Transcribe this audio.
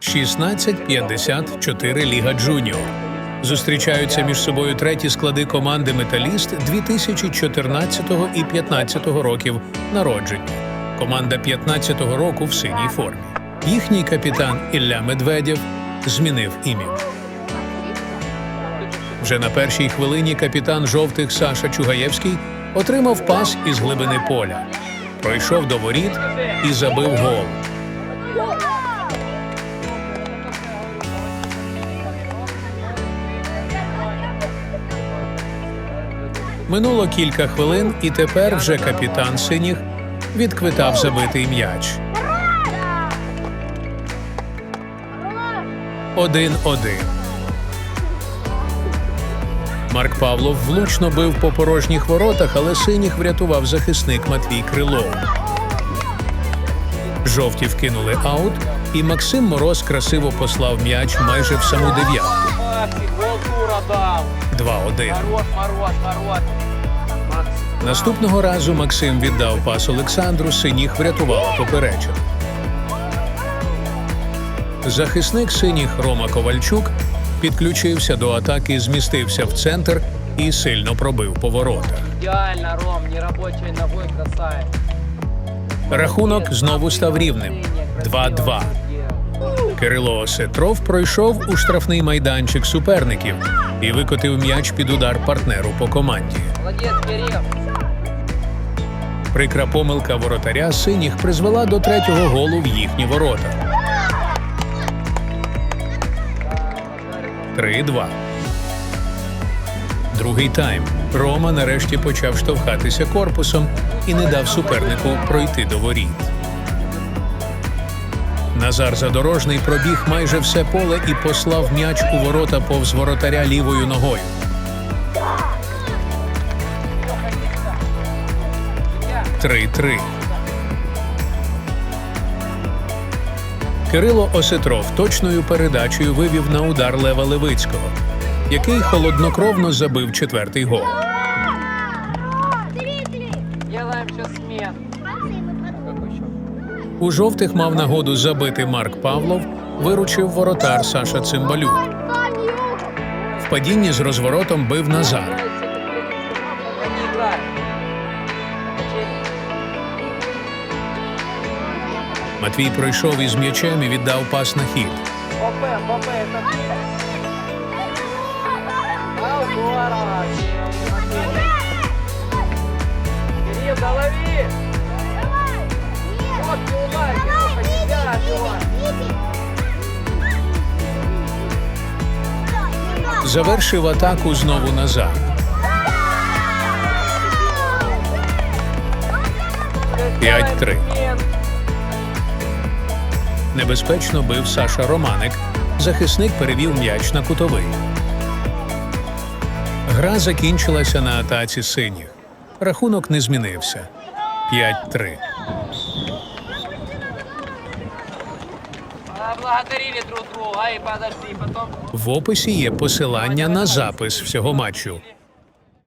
16-54 Ліга Джуніор. Зустрічаються між собою треті склади команди Металіст 2014 і 15 років народження. Команда 15-го року в синій формі. Їхній капітан Ілля Медведєв змінив імідж. Вже на першій хвилині капітан жовтих Саша Чугаєвський отримав пас із глибини поля, пройшов до воріт і забив гол. Минуло кілька хвилин, і тепер вже капітан синіх відквитав забитий м'яч. Один-один. Марк Павлов влучно бив по порожніх воротах, але синіх врятував захисник Матвій Крилов. Жовті вкинули аут, і Максим Мороз красиво послав м'яч майже в саму дев'ятку. Максик, гол 2-1. Хорош, хорош, хорош. Макс, Наступного разу Максим віддав пас Олександру, синіх врятувала поперечину. Захисник синіх Рома Ковальчук підключився до атаки, змістився в центр і сильно пробив по воротах. идеально, Ром, нерабочей ногой красавец. Рахунок знову став рівним 2-2. Кирило Осетров пройшов у штрафний майданчик суперників і викотив м'яч під удар партнеру по команді. Прикра помилка воротаря синіх призвела до третього голу в їхні ворота. 3-2. Другий тайм. Рома нарешті почав штовхатися корпусом і не дав супернику пройти до воріт. Назар Задорожний пробіг майже все поле і послав м'яч у ворота повз воротаря лівою ногою. Три-три. Кирило Осетров точною передачею вивів на удар Лева Левицького, який холоднокровно забив четвертий гол. У жовтих мав нагоду забити Марк Павлов, виручив воротар Саша Цимбалюк. В падінні з розворотом бив Назар. Матвій пройшов із м'ячем і віддав пас на хід. Завершив атаку знову Назар. П'ять-три. Небезпечно бив Саша Романик. Захисник перевів м'яч на кутовий. Гра закінчилася на атаці синіх. Рахунок не змінився. 5-3. Благодарили друг друга и подожди, потом В описі є посилання на запис всього матчу.